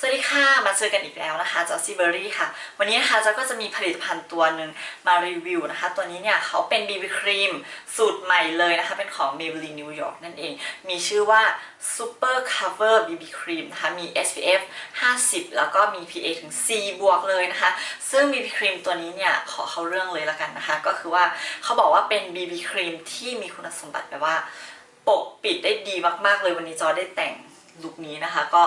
สวัสดีค่ะ มาเจอกันอีกแล้วนะคะจอซี่เบอรี่ค่ะ วันนี้นะคะจอก็จะมีผลิตภัณฑ์ตัวหนึ่งมารีวิวนะคะ ตัวนี้เนี่ยเขาเป็น BB ครีมสูตรใหม่เลยนะคะ เป็นของ Maybelline New York นั่นเอง มีชื่อว่า Super Cover BB Cream นะคะ มี SPF 50 แล้วก็มี PA ถึง C บวกเลยนะคะ ซึ่ง BB ครีมตัวนี้เนี่ย ขอเข้าเรื่องเลยละกันนะคะ ก็คือว่าเขาบอกว่าเป็น BB ครีมที่มีคุณสมบัติแบบว่า ปกปิดได้ดีมากๆเลยวันนี้จอได้แต่ง ลุคนี้นะคะ ก็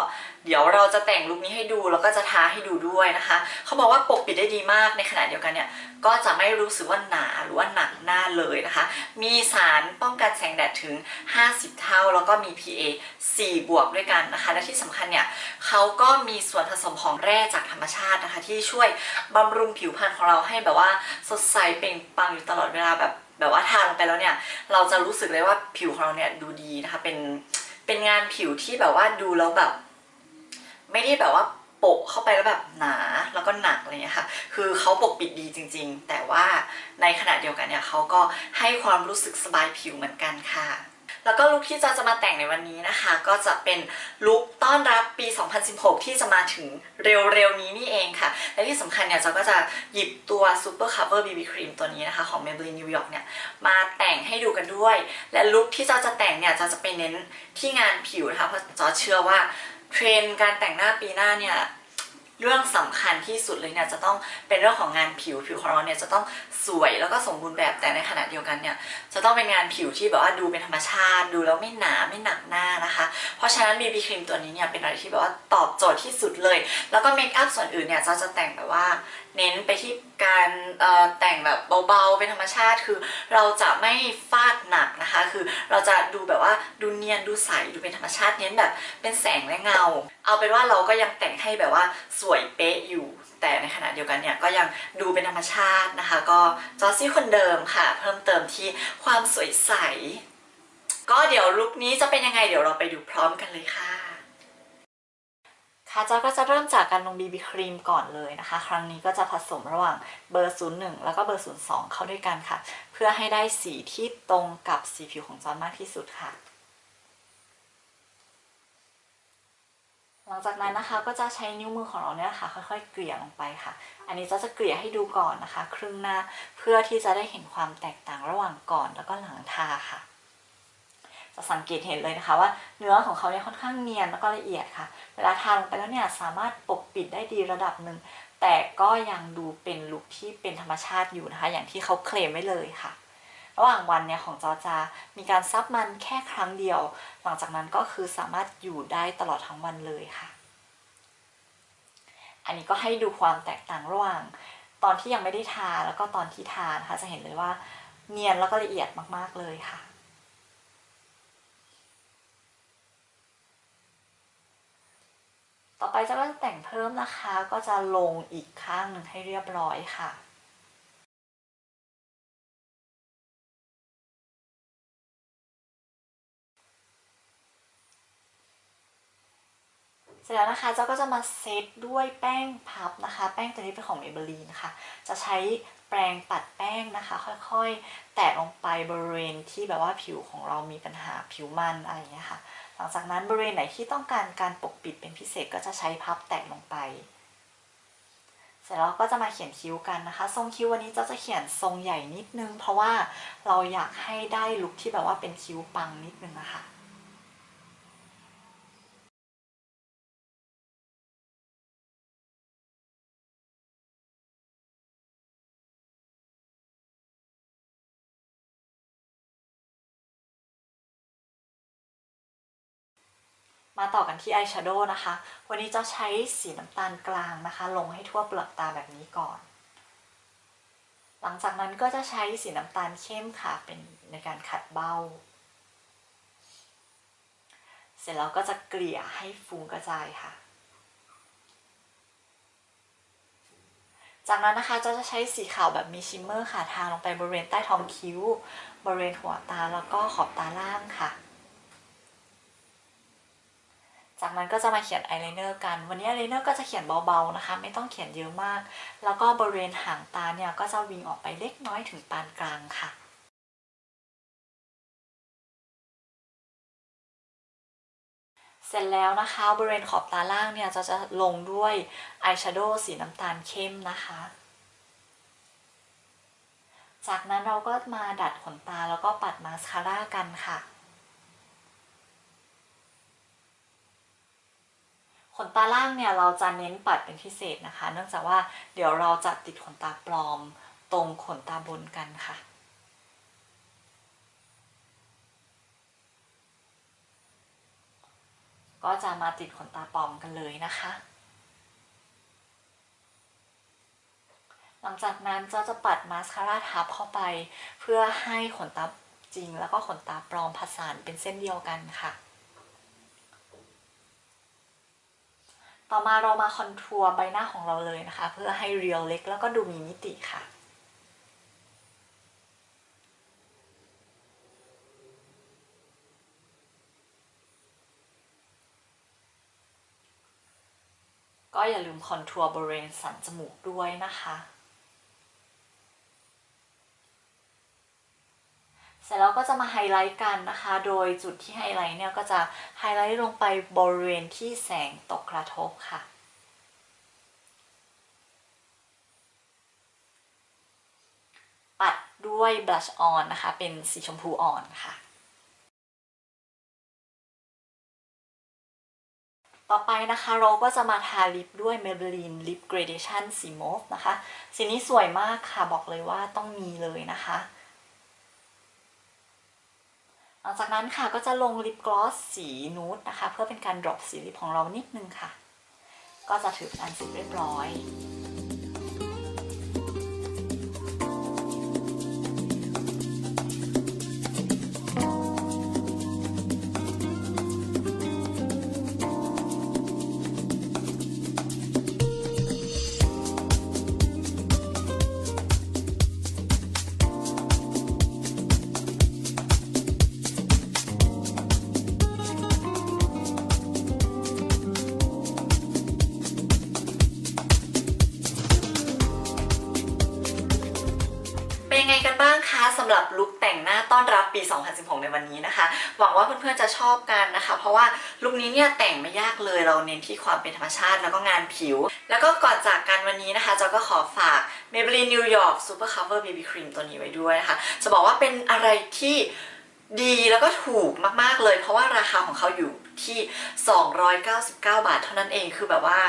เดี๋ยวเราจะแต่งลุคนี้ให้ดูแล้วก็จะทาให้ดูด้วยนะคะเขาบอกว่าปกปิดได้ดีมากในขณะเดียวกันเนี่ยก็จะไม่รู้สึกว่าหนาหรือว่าหนักหน้าเลยนะคะ มีสารป้องกันแสงแดดถึง 50 เท่า แล้วก็มี PA 4 บวกด้วยกันนะคะ และที่สำคัญเนี่ยเขาก็มีส่วนผสมของแร่จากธรรมชาตินะคะ ที่ช่วยบำรุงผิวพรรณของเราให้แบบว่าสดใสเปล่งปลั่งอยู่ตลอดเวลาแบบแบบว่าทาลงไปแล้วเนี่ย เราจะรู้สึกเลยว่าผิวของเราเนี่ยดูดีนะคะเป็น เป็นงานผิวที่แบบว่าดูแล้วแบบ ไม่ได้แบบว่าโปะเข้าไปแล้วแบบหนาแล้วก็หนักอะไรเงี้ยค่ะ คือเขาปกปิดดีจริง ๆ แต่ว่าในขณะเดียวกันเนี่ยเขาก็ให้ความรู้สึกสบายผิวเหมือนกันค่ะ แล้วก็ลุคที่จะจะมาแต่งในวันนี้นะคะ ก็จะเป็นลุคต้อนรับปี 2016 ที่จะมาถึงเร็วๆนี้นี่เองค่ะ และที่สำคัญเนี่ยจะก็จะหยิบตัว Super Cover BB Cream ตัวนี้นะคะของ Maybelline New York เนี่ยมาแต่งให้ดูกันด้วย และลุคที่จอจะแต่งเนี่ยจอจะไปเน้นที่งานผิวนะคะเพราะจอเชื่อว่าเทรนการแต่งหน้าปีหน้าเนี่ย เรื่องสำคัญที่สุดเลยเนี่ยจะต้องเป็นเรื่องของงานผิวผิวของเราเนี่ยจะต้องสวยแล้วก็สมบูรณ์แบบแต่ในขณะเดียวกันเนี่ยจะต้องเป็นงานผิวที่แบบว่าดูเป็นธรรมชาติ ดูแล้วไม่หนาไม่หนักหน้านะคะ เพราะฉะนั้น BB ครีมตัวนี้เนี่ยเป็นอะไรที่แบบว่าตอบโจทย์ที่สุดเลย แล้วก็เมคอัพส่วนอื่นเนี่ยจะจะแต่งแบบว่า เน้นไปที่การแต่งแบบเบาๆ เป็นธรรมชาติคือเราจะไม่ฟาดหนักนะคะ คือเราจะดูแบบว่าดูเนียนดูใสดูเป็นธรรมชาติเน้นแบบเป็นแสงและเงา เอาเป็นว่าเราก็ยังแต่งให้แบบว่าสวยเป๊ะอยู่ แต่ในขณะเดียวกันเนี่ยก็ยังดูเป็นธรรมชาตินะคะ ก็จอซี่คนเดิมค่ะ เพิ่มเติมที่ความสวยใส ก็เดี๋ยวลุคนี้จะเป็นยังไงเดี๋ยวเราไปดูพร้อมกันเลยค่ะ ค่ะจอก็จะเริ่มจากการลง BB ครีมก่อนเลยนะคะ ครั้งนี้ก็จะผสมระหว่างเบอร์ 01 แล้วก็เบอร์ 02 เข้าด้วยกันค่ะ เพื่อให้ได้สีที่ตรงกับสีผิวของจอนมากที่สุดค่ะ หลังจากนั้นนะคะก็จะใช้นิ้วมือของเราเนี่ยค่ะ ค่อยๆ เกลี่ยลงไปค่ะ อันนี้จะจะเกลี่ยให้ดูก่อนนะคะ ครึ่งหน้าเพื่อที่จะได้เห็นความแตกต่างระหว่างก่อนแล้วก็หลังทาค่ะ สังเกตเห็นเลยนะคะว่าเนื้อของเขาเนี่ยค่อนข้างเนียนแล้วก็ละเอียดค่ะ เวลาทาลงไปแล้วเนี่ยสามารถปกปิดได้ดีระดับหนึ่งแต่ก็ยังดูเป็นลุคที่เป็นธรรมชาติอยู่นะคะ อย่างที่เขาเคลมไว้เลยค่ะ ระหว่างวันเนี่ยของจอจะมีการซับมันแค่ครั้งเดียว หลังจากนั้นก็คือสามารถอยู่ได้ตลอดทั้งวันเลยค่ะ อันนี้ก็ให้ดูความแตกต่างระหว่าง ตอนที่ยังไม่ได้ทาแล้วก็ตอนที่ทานะคะจะเห็นเลยว่าเนียนแล้วก็ละเอียดมากๆเลยค่ะ ต่อ ไปจะก็จะแต่งเพิ่มนะคะ ก็จะลงอีกข้างหนึ่งให้เรียบร้อยค่ะเสร็จแล้วนะคะเจ้าก็จะมาเซตด้วยแป้งพับนะคะ แป้งตัวนี้เป็นของเอเบลลินค่ะ จะใช้ แปรงปัดแป้งนะคะ ค่อยๆ แตะลงไปบริเวณที่แบบว่าผิวของเรามีปัญหาผิวมันอะไรอย่างเงี้ยค่ะ หลังจากนั้นบริเวณไหนที่ต้องการการปกปิดเป็นพิเศษก็จะใช้พับแตะลงไป เสร็จแล้วก็จะมาเขียนคิ้วกันนะคะ ทรงคิ้ววันนี้เจ้าจะเขียนทรงใหญ่นิดนึง เพราะว่าเราอยากให้ได้ลุคที่แบบว่าเป็นคิ้วปังนิดนึงนะคะ มาต่อกันที่อายแชโดว์นะคะ วันนี้จะใช้สีน้ำตาลกลางนะคะ ลงให้ทั่วเปลือกตาแบบนี้ก่อน หลังจากนั้นก็จะใช้สีน้ำตาลเข้มค่ะเป็นในการขัดเบ้า เสร็จแล้วก็จะเกลี่ยให้ฟุ้งกระจายค่ะ จากนั้นนะคะจะจะใช้สีขาวแบบมีชิมเมอร์ค่ะทาลงไปบริเวณใต้ท้องคิ้ว บริเวณหัวตาแล้วก็ขอบตาล่างค่ะ จากนั้นก็จะมาเขียนอายไลเนอร์กัน วันนี้อายไลเนอร์ก็จะเขียนเบาๆนะคะ ไม่ต้องเขียนเยอะมาก แล้วก็บริเวณหางตาเนี่ยก็จะวิงออกไปเล็กน้อยถึงปานกลางค่ะเสเสร็จแล้วนะคะบริเวณขอบตาล่างเนี่ยจะจะลงด้วยอายแชโดว์สีน้ำตาลเข้มนะคะ จากนั้นเราก็มาดัดขนตาแล้วก็ปัดมาสคาร่ากันค่ะ นตาล่างเนี่ยเราจะเน้นปัดเป็นพิเศษนะคะ เนื่องจากว่าเดี๋ยวเราจะติดขนตาปลอมตรงขนตาบนกันค่ะก็จะมาติดขนตาปลอมกันเลยนะคะ หลังจากนั้นจะจะปัดมาสคาร่าทับเข้าไป เพื่อให้ขนตาจริงแล้วก็ขนตาปลอมผสานเป็นเส้นเดียวกันค่ะ ต่อมาเรามาคอนทัวร์ใบหน้าของเราเลยนะคะ เพื่อให้เรียวเล็กแล้วก็ดูมีมิติค่ะก็อย่าลืมคอนทัวร์บริเวณสันจมูกด้วยนะคะ เสร็จแล้วก็จะมาไฮไลท์กันนะคะ โดยจุดที่ไฮไลท์เนี่ยก็จะไฮไลท์ลงไปบริเวณที่แสงตกกระทบค่ะปัดด้วยบลัชออนนะคะ เป็นสีชมพูอ่อนค่ะ ต่อไปนะคะเราก็จะมาทาลิปด้วย Maybelline Lip Gradation สีโมฟนะคะ สีนี้สวยมากค่ะบอกเลยว่าต้องมีเลยนะคะ หลังจากนั้นค่ะก็จะลงลิปกลอสสีนูดนะคะ เพื่อเป็นการดรอปสีลิปของเรานิดนึงค่ะ ก็จะถือเป็นอันเสร็จเรียบร้อย ไงกันบ้างคะสำหรับลุคแต่งหน้าต้อนรับปี 2016 ในวันนี้นะคะ หวังว่าเพื่อนๆจะชอบกันนะคะ เพราะว่าลุคนี้เนี่ยแต่งไม่ยากเลยเราเน้นที่ความเป็นธรรมชาติแล้วก็งานผิว แล้วก็ก่อนจากกันวันนี้นะคะจอก็ขอฝาก Maybelline New York Super Cover BB Cream ตัวนี้ไว้ด้วยนะคะ จะบอกว่าเป็นอะไรที่ดีแล้วก็ถูกมากๆเลย เพราะว่าราคาของเขาอยู่ที่ 299 บาทเท่านั้นเองคือแบบว่า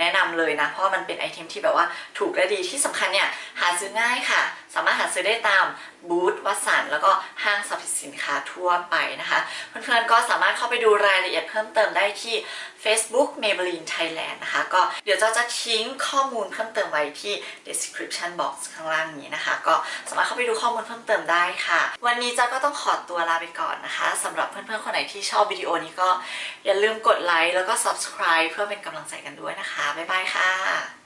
แนะนำเลยนะ เพราะมันเป็นไอเทมที่แบบว่าถูกและดีที่สำคัญเนี่ยหาซื้อง่ายค่ะ สามารถหาซื้อได้ตามบูธวัสันแล้วก็ห้างสรรพ สินค้าทั่วไปนะคะ เพื่อนๆก็สามารถเข้าไปดูรายละเอียดเพิ่มเติมได้ที่ Facebook Maybelline Thailand นะคะ ก็เดี๋ยวเจะจะทิ้งข้อมูลเพิ่มเติมไว้ที่ description box ข้างล่างนี้นะคะ ก็สามารถเข้าไปดูข้อมูลเพิ่มเติมได้ค่ะ วันนี้เจ้าก็ต้องขอตัวลาไปก่อนนะคะสำหรับเพื่อนๆคนไหนที่ชอบวิดีโอนี้ก็อย่าลืมกดไลค์แล้วก็ subscribe เพื่อเป็นกำลังใจกันด้วยนะคะบ๊ายบายค่ะ